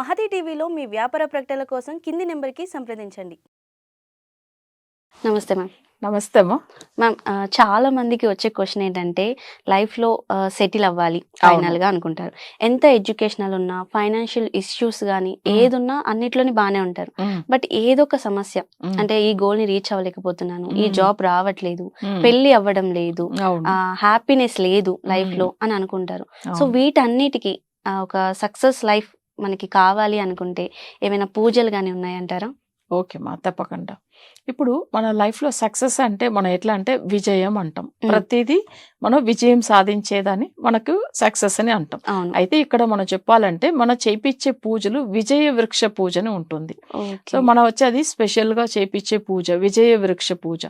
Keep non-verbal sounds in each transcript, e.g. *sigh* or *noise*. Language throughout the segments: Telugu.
మహతి టీవీలో మీ వ్యాపార ప్రకటనల కోసం కింది నెంబర్కి సంప్రదించండి. నమస్తే మ్యామ్. నమస్తే మ్యామ్ చాలా మందికి వచ్చే క్వశ్చన్ ఏంటంటే లైఫ్లో సెటిల్ అవ్వాలి ఫైనల్గా అనుకుంటారు. ఎంత ఎడ్యుకేషనల్ ఉన్నా ఫైనాన్షియల్ ఇష్యూస్ కానీ ఏదున్నా అన్నిట్లోని బాగానే ఉంటారు. బట్ ఏదో ఒక సమస్య అంటే ఈ గోల్ని రీచ్ అవ్వలేకపోతున్నాను ఈ. జాబ్ రావట్లేదు పెళ్ళి అవ్వడం లేదు హ్యాపీనెస్ లేదు లైఫ్లో అని అనుకుంటారు. సో. వీటన్నిటికీ ఒక సక్సెస్ లైఫ్ మనకి కావాలి అనుకుంటే ఏమైనా పూజలు కానీ ఉన్నాయంటారా? ఓకే మా తప్పకుండా. ఇప్పుడు మన లైఫ్లో సక్సెస్ అంటే మనం ఎట్లా అంటే విజయం అంటాం. ప్రతిదీ మనం విజయం సాధించేదని మనకు సక్సెస్ అని అంటాం. అయితే ఇక్కడ మనం చెప్పాలంటే మనం చేపించే పూజలు విజయ వృక్ష పూజ అని ఉంటుంది. సో మనం వచ్చి అది స్పెషల్గా చేపించే పూజ విజయ వృక్ష పూజ.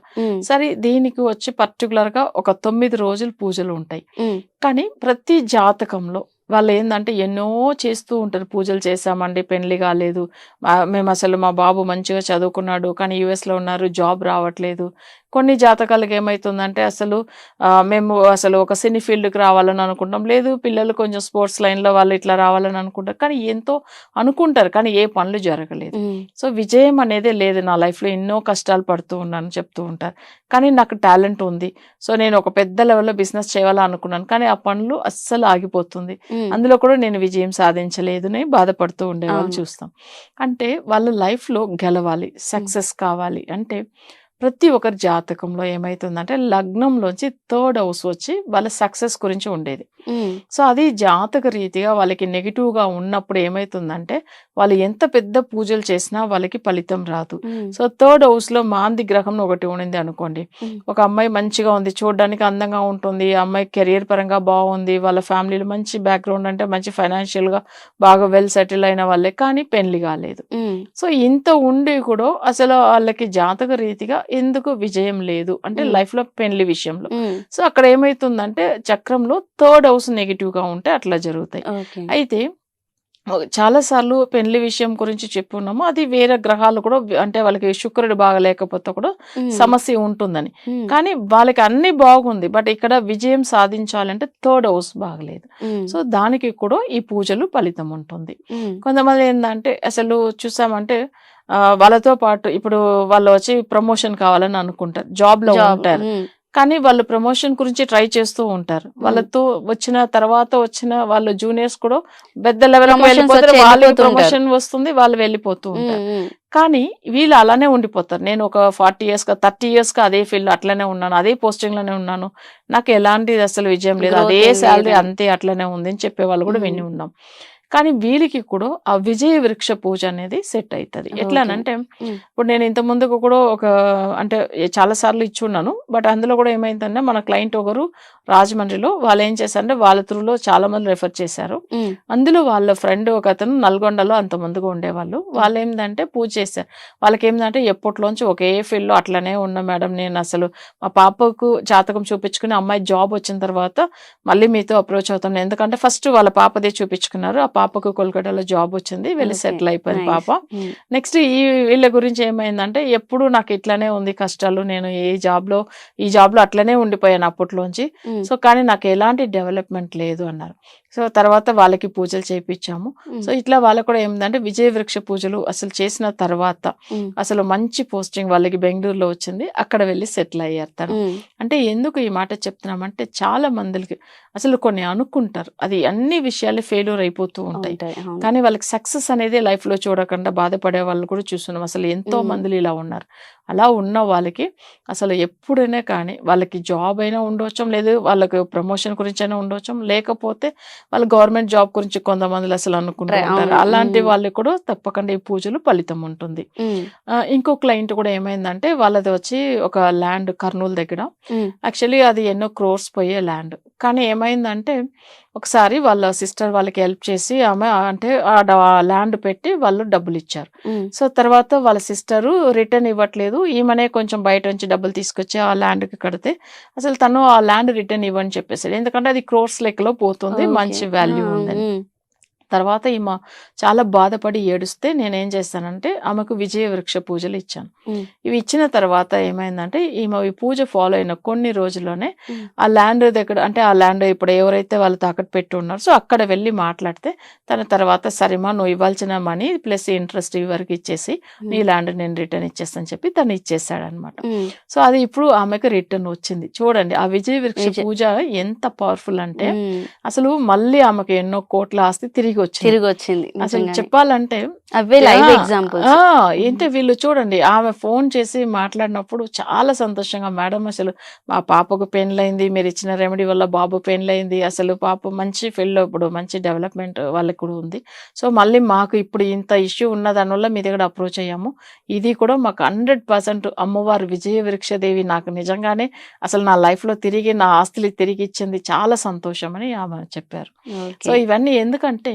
సరే దీనికి వచ్చి పర్టికులర్గా ఒక తొమ్మిది రోజులు పూజలు ఉంటాయి. కానీ ప్రతి జాతకంలో వాళ్ళు ఏంటంటే ఎన్నో చేస్తూ ఉంటారు. పూజలు చేశామండి పెళ్ళి కాలేదు. మేము అసలు మా బాబు మంచిగా చదువుకున్నాడు కానీ యూఎస్లో ఉన్నారు జాబ్ రావట్లేదు. కొన్ని జాతకాలకు ఏమవుతుందంటే అసలు మేము అసలు ఒక సినీ ఫీల్డ్కి రావాలని అనుకుంటాం. లేదు పిల్లలు కొంచెం స్పోర్ట్స్ లైన్లో వాళ్ళు ఇట్లా రావాలని అనుకుంటారు. కానీ ఎంతో అనుకుంటారు. కానీ ఏ పనులు జరగలేదు. సో విజయం అనేదే లేదు నా లైఫ్లో. ఎన్నో కష్టాలు పడుతూ ఉన్నాను చెప్తూ ఉంటారు. కానీ నాకు టాలెంట్ ఉంది. సో నేను ఒక పెద్ద లెవెల్లో బిజినెస్ చేయాలని అనుకున్నాను కానీ ఆ పనులు అస్సలు ఆగిపోతుంది. అందులో కూడా నేను విజయం సాధించలేదు అని బాధపడుతూ ఉండేవాళ్ళు. చూస్తాం. అంటే వాళ్ళ లైఫ్లో గెలవాలి. సక్సెస్ కావాలి. అంటే ప్రతి ఒక్కరి జాతకంలో ఏమైతుందంటే లగ్నంలోంచి థర్డ్ హౌస్ వచ్చి వాళ్ళ సక్సెస్ గురించి ఉండేది. సో అది జాతక రీతిగా వాళ్ళకి నెగిటివ్గా ఉన్నప్పుడు ఏమైతుందంటే వాళ్ళు ఎంత పెద్ద పూజలు చేసినా వాళ్ళకి ఫలితం రాదు. సో థర్డ్ హౌస్లో మాంది గ్రహం ఒకటి ఉండింది అనుకోండి. ఒక అమ్మాయి మంచిగా ఉంది చూడడానికి అందంగా ఉంటుంది అమ్మాయి కెరియర్ పరంగా బాగుంది వాళ్ళ ఫ్యామిలీలో మంచి బ్యాక్గ్రౌండ్ అంటే మంచి ఫైనాన్షియల్గా బాగా వెల్ సెటిల్ అయిన వాళ్ళే కానీ పెళ్ళి కాలేదు. సో ఇంత ఉండి కూడా అసలు వాళ్ళకి జాతక రీతిగా ఎందుకు విజయం లేదు అంటే. లైఫ్లో పెళ్ళి విషయంలో. సో అక్కడ ఏమైతుందంటే చక్రంలో థర్డ్ హౌస్ నెగిటివ్గా ఉంటే అట్లా జరుగుతాయి అయితే చాలా సార్లు పెళ్ళి విషయం గురించి చెప్పున్నాము అది వేరే గ్రహాలు కూడా అంటే వాళ్ళకి శుక్రుడు బాగా లేకపోతే కూడా. సమస్య ఉంటుందని. కానీ వాళ్ళకి అన్ని బాగుంది బట్ ఇక్కడ విజయం సాధించాలంటే థర్డ్ హౌస్ బాగలేదు. సో దానికి కూడా ఈ పూజలు ఫలితం ఉంటుంది. కొంతమంది ఏంటంటే అసలు చూసామంటే వాళ్ళతో పాటు ఇప్పుడు వాళ్ళు వచ్చి ప్రమోషన్ కావాలని అనుకుంటారు జాబ్లో. ఉంటారు. కానీ వాళ్ళు ప్రమోషన్ గురించి ట్రై చేస్తూ ఉంటారు వాళ్ళతో వచ్చిన తర్వాత వచ్చిన వాళ్ళు జూనియర్స్ కూడా పెద్ద లెవెల్ వెళ్ళిపోతుంటారు. ప్రమోషన్ వస్తుంది వాళ్ళు వెళ్ళిపోతూ ఉంటారు. కానీ వీళ్ళు అలానే ఉండిపోతారు నేను ఒక ఫార్టీ ఇయర్స్గా థర్టీ ఇయర్స్గా అదే ఫీల్డ్ అట్లనే ఉన్నాను అదే పోస్టింగ్లోనే ఉన్నాను నాకు ఎలాంటి అసలు విజయం లేదు అదే శాలరీ. అంతే అట్లనే ఉంది అని చెప్పే వాళ్ళు కూడా. విని ఉన్నాం కానీ వీళ్ళకి కూడా ఆ విజయ వృక్ష పూజ అనేది సెట్ అవుతుంది. ఎట్లానంటే. ఇప్పుడు నేను ఇంత ముందుకు కూడా ఒక అంటే చాలా సార్లు ఇచ్చున్నాను బట్ అందులో కూడా ఏమైందంటే మన క్లయింట్ ఒకరు రాజమండ్రిలో వాళ్ళు ఏం చేశారంటే వాళ్ళ త్రూలో చాలా మంది రెఫర్ చేశారు. అందులో వాళ్ళ ఫ్రెండ్ ఒక అతను నల్గొండలో అంత ముందుగా ఉండేవాళ్ళు. వాళ్ళు ఏంటంటే పూజ చేశారు. వాళ్ళకి ఏంటంటే ఎప్పట్లోంచి ఒకే ఫీల్డ్లో అట్లనే ఉన్నా మేడం నేను అసలు మా పాపకు జాతకం చూపించుకుని అమ్మాయి జాబ్ వచ్చిన తర్వాత మళ్ళీ మీతో అప్రోచ్ అవుతాను. ఎందుకంటే ఫస్ట్ వాళ్ళ పాపదే చూపించుకున్నారు. ఆ పాపకు కోల్కతాలో జాబ్ వచ్చింది వెళ్ళి. సెటిల్ అయిపోయింది. పాప. నెక్స్ట్ ఈ వీళ్ళ గురించి ఏమైందంటే ఎప్పుడు నాకు ఇట్లానే ఉంది కష్టాలు నేను ఏ జాబ్లో ఈ జాబ్లో అట్లనే ఉండిపోయాను అప్పట్లోంచి. సో కానీ నాకు ఎలాంటి డెవలప్మెంట్ లేదు అన్నారు సో తర్వాత వాళ్ళకి పూజలు చేయించాము. సో ఇట్లా వాళ్ళకు కూడా ఏమిందంటే విజయ వృక్ష పూజలు అసలు చేసిన తర్వాత. అసలు మంచి పోస్టింగ్ వాళ్ళకి బెంగళూరులో వచ్చింది అక్కడ వెళ్ళి సెటిల్ అయ్యారు తను. అంటే ఎందుకు ఈ మాట చెప్తున్నామంటే చాలా మందికి అసలు కొన్ని అనుకుంటారు అది అన్ని విషయాలు ఫెయిల్యూర్ అయిపోతూ ఉంటాయి. కానీ వాళ్ళకి సక్సెస్ అనేది లైఫ్లో చూడకుండా బాధపడే వాళ్ళు కూడా చూస్తున్నాం అసలు ఎంతో. మందిలు ఇలా ఉన్నారు అలా ఉన్న వాళ్ళకి అసలు ఎప్పుడైనా కానీ వాళ్ళకి జాబ్ అయినా ఉండవచ్చం లేదు వాళ్ళకి ప్రమోషన్ గురించి అయినా ఉండవచ్చం లేకపోతే వాళ్ళు గవర్నమెంట్ జాబ్ గురించి కొంతమంది అసలు అనుకుంటూ Try- ఉంటారు అవును. అలాంటి. వాళ్ళకి కూడా తప్పకుండా ఈ పూజలు ఫలితం ఉంటుంది ఇంకో క్లయింట్ కూడా ఏమైందంటే వాళ్ళది వచ్చి ఒక ల్యాండ్ కర్నూలు దగ్గర. యాక్చువల్లీ అది ఎన్నో క్రోర్స్ పోయే ల్యాండ్ కానీ ఏమైందంటే ఒకసారి వాళ్ళ సిస్టర్ వాళ్ళకి హెల్ప్ చేసి ఆమె అంటే ఆ ల్యాండ్ పెట్టి వాళ్ళు డబ్బులు ఇచ్చారు. సో తర్వాత వాళ్ళ సిస్టరు రిటర్న్ ఇవ్వట్లేదు ఈమెనే కొంచెం బయట నుంచి డబ్బులు తీసుకొచ్చి ఆ ల్యాండ్కి కడితే అసలు తను ఆ ల్యాండ్ రిటర్న్ ఇవ్వని చెప్పేసాడు ఎందుకంటే అది క్రోర్స్ లెక్కలో పోతుంది. మంచి వాల్యూ ఉందని. తర్వాత ఈమె చాలా బాధపడి ఏడుస్తే నేనేం చేస్తానంటే ఆమెకు విజయ వృక్ష పూజలు ఇచ్చాను. ఇవి ఇచ్చిన తర్వాత ఏమైందంటే ఈమె ఈ పూజ ఫాలో అయిన కొన్ని రోజుల్లోనే. ఆ ల్యాండ్ దగ్గర అంటే ఆ ల్యాండ్ ఇప్పుడు ఎవరైతే వాళ్ళు తాకట్టు పెట్టి ఉన్నారో సో అక్కడ వెళ్ళి మాట్లాడితే తన తర్వాత సరేమా నువ్వు ఇవ్వాల్సిన మనీ ప్లస్ ఇంట్రెస్ట్ వరకు ఇచ్చేసి నీ ల్యాండ్ నేను రిటర్న్ ఇచ్చేస్తాను చెప్పి తను ఇచ్చేసాడు అనమాట. సో అది ఇప్పుడు ఆమెకు రిటర్న్ వచ్చింది చూడండి ఆ విజయ వృక్ష పూజ ఎంత పవర్ఫుల్ అంటే. అసలు మళ్ళీ ఆమెకు ఎన్నో కోట్ల ఆస్తి తిరిగి వచ్చింది తిరిగి వచ్చింది అసలు. చెప్పాలంటే అవే లైవ్ ఆ, ఏంటి వీళ్ళు చూడండి ఆమె ఫోన్ చేసి మాట్లాడినప్పుడు చాలా సంతోషంగా మేడం అసలు మా పాపకు పెళ్ళైంది మీరు ఇచ్చిన రెమెడీ వల్ల బాబు పెళ్ళైంది అసలు పాప మంచి ఫీల్డ్ ఇప్పుడు మంచి డెవలప్మెంట్ వాళ్ళకి కూడా ఉంది. సో మళ్ళీ మాకు ఇప్పుడు ఇంత ఇష్యూ ఉన్న దానివల్ల మీ దగ్గర అప్రోచ్ అయ్యాము. ఇది కూడా మాకు హండ్రెడ్ పర్సెంట్ అమ్మవారు విజయ వృక్షదేవి. నాకు నిజంగానే అసలు నా life లో తిరిగి నా ఆస్తులు తిరిగి ఇచ్చింది చాలా సంతోషం అని ఆమె చెప్పారు. సో ఇవన్నీ ఎందుకంటే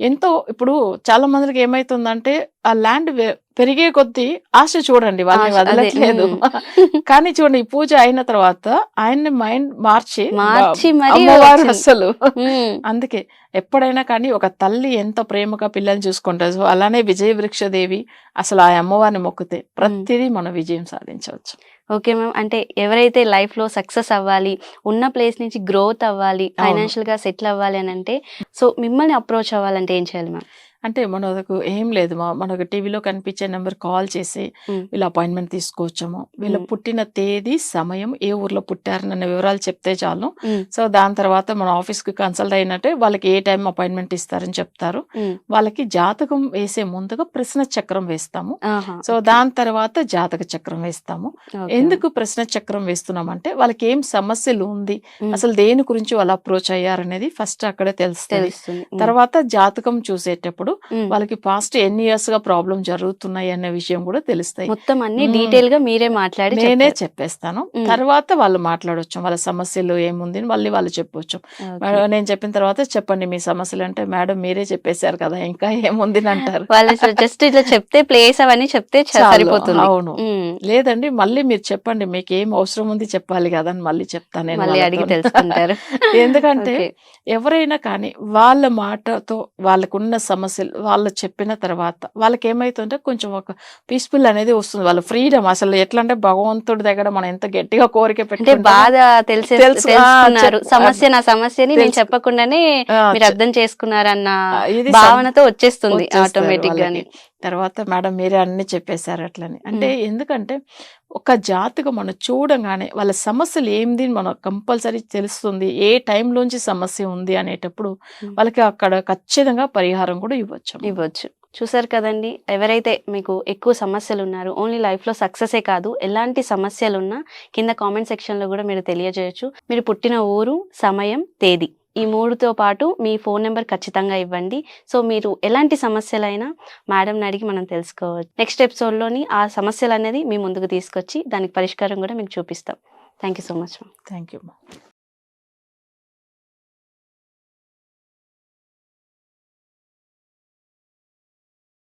ఎంతో ఇప్పుడు చాలా మందికి ఏమైతుందంటే ఆ ల్యాండ్ పెరిగే కొద్దీ ఆశ చూడండి వాళ్ళని వదలట్లేదు. *laughs* కానీ చూడండి ఈ పూజ అయిన తర్వాత ఆయన్ని మైండ్ మార్చి మార్చి మరీ అమ్మవారు. అసలు. *laughs* అందుకే ఎప్పుడైనా కానీ ఒక తల్లి ఎంత ప్రేమగా పిల్లల్ని చూసుకుంటారు సో అలానే విజయ వృక్షదేవి అసలు ఆ అమ్మవారిని మొక్కితే ప్రతిదీ మనం విజయం సాధించవచ్చు. Okay ma'am. అంటే ఎవరైతే లైఫ్లో సక్సెస్ అవ్వాలి ఉన్న ప్లేస్ నుంచి గ్రోత్ అవ్వాలి అవును. ఫైనాన్షియల్గా సెటిల్ అవ్వాలి అని అంటే సో మిమ్మల్ని అప్రోచ్ అవ్వాలంటే ఏం చేయాలి మ్యామ్? అంటే మనకు ఏం లేదు మా మనకు టీవీలో కనిపించే నెంబర్ కాల్ చేసి. వీళ్ళ అపాయింట్మెంట్ తీసుకోవచ్చాము వీళ్ళ. పుట్టిన తేదీ సమయం ఏ ఊర్లో పుట్టారన్న వివరాలు చెప్తే చాలు. సో దాని తర్వాత మన ఆఫీస్కి కన్సల్ట్ అయినట్టే వాళ్ళకి ఏ టైం అపాయింట్మెంట్ ఇస్తారని చెప్తారు. వాళ్ళకి జాతకం వేసే ముందుగా ప్రశ్న చక్రం వేస్తాము. సో దాని తర్వాత జాతక చక్రం వేస్తాము ఎందుకు ప్రశ్న చక్రం వేస్తున్నామంటే వాళ్ళకి ఏం సమస్యలు ఉంది. అసలు దేని గురించి వాళ్ళు అప్రోచ్ అయ్యారనేది ఫస్ట్ అక్కడే తెలుస్తుంది. తర్వాత జాతకం చూసేటప్పుడు ఉమ్. వాళ్ళకి పాస్ట్ ఎన్ని ఇయర్స్గా ప్రాబ్లం జరుగుతున్నాయి అనే విషయం కూడా తెలుస్తాయి మొత్తం అన్ని. డీటెయిల్గా మీరే మాట్లాడి నేనే. చెప్పేస్తాను. తర్వాత వాళ్ళు మాట్లాడొచ్చు వాళ్ళ సమస్యలు ఏముంది అని మళ్ళీ వాళ్ళు. మేడం, నేను చెప్పిన తర్వాత చెప్పండి మీ సమస్యలు అంటే మేడం మీరే చెప్పేశారు కదా ఇంకా ఏముంది అంటారు వాళ్ళు *laughs* జస్ట్ ఇట్లా చెప్తే ప్లేస్ అవన్నీ చెప్తే సరిపోతుంది అవును. లేదండి మళ్ళీ మీరు చెప్పండి మీకు ఏం అవసరం ఉంది చెప్పాలి కదా అని మళ్ళీ చెప్తాను నేను మళ్ళీ అడిగి. తెలుసుకుంటారు *laughs* ఎందుకంటే. *laughs* ఎవరైనా కానీ వాళ్ళ మాటతో వాళ్ళకున్న సమస్యలు వాళ్ళు చెప్పిన తర్వాత వాళ్ళకి ఏమైతుందంటే కొంచెం ఒక పీస్ఫుల్ అనేది వస్తుంది వాళ్ళ ఫ్రీడమ్ అసలు ఎట్లా అంటే భగవంతుడి దగ్గర మనం ఎంత గట్టిగా కోరిక పెట్టుకుంటామో, బాధ తెలిసే తెలుసుకున్నారు. సమస్య నా సమస్యని నేను. చెప్పకుండానే మీరు అర్థం చేసుకున్నారన్న భావనతో వచ్చేస్తుంది ఆటోమేటిక్ గాని. తర్వాత మేడం మీరే అన్ని చెప్పేశారు అట్లని. అంటే ఎందుకంటే ఒక జాతకం మనం చూడగానే వాళ్ళ సమస్యలు ఏంది మనకు కంపల్సరీ తెలుస్తుంది. ఏ టైంలోంచి సమస్య ఉంది అనేటప్పుడు. వాళ్ళకి అక్కడ ఖచ్చితంగా పరిహారం కూడా ఇవ్వచ్చు ఇవ్వచ్చు. చూసారు కదండి ఎవరైతే మీకు ఎక్కువ సమస్యలు ఉన్నారు ఓన్లీ లైఫ్లో సక్సెసే కాదు ఎలాంటి సమస్యలు ఉన్నా కింద కామెంట్ సెక్షన్లో కూడా మీరు తెలియజేయచ్చు. మీరు పుట్టిన ఊరు సమయం తేదీ. ఈ మూడుతో పాటు మీ ఫోన్ నెంబర్ ఖచ్చితంగా ఇవ్వండి. సో మీరు ఎలాంటి సమస్యలైనా మేడంని అడిగి మనం తెలుసుకోవచ్చు. నెక్స్ట్ ఎపిసోడ్లోని ఆ సమస్యలు అనేది మీ ముందుకు తీసుకొచ్చి దానికి పరిష్కారం కూడా మీకు చూపిస్తాం. Thank you so much thank you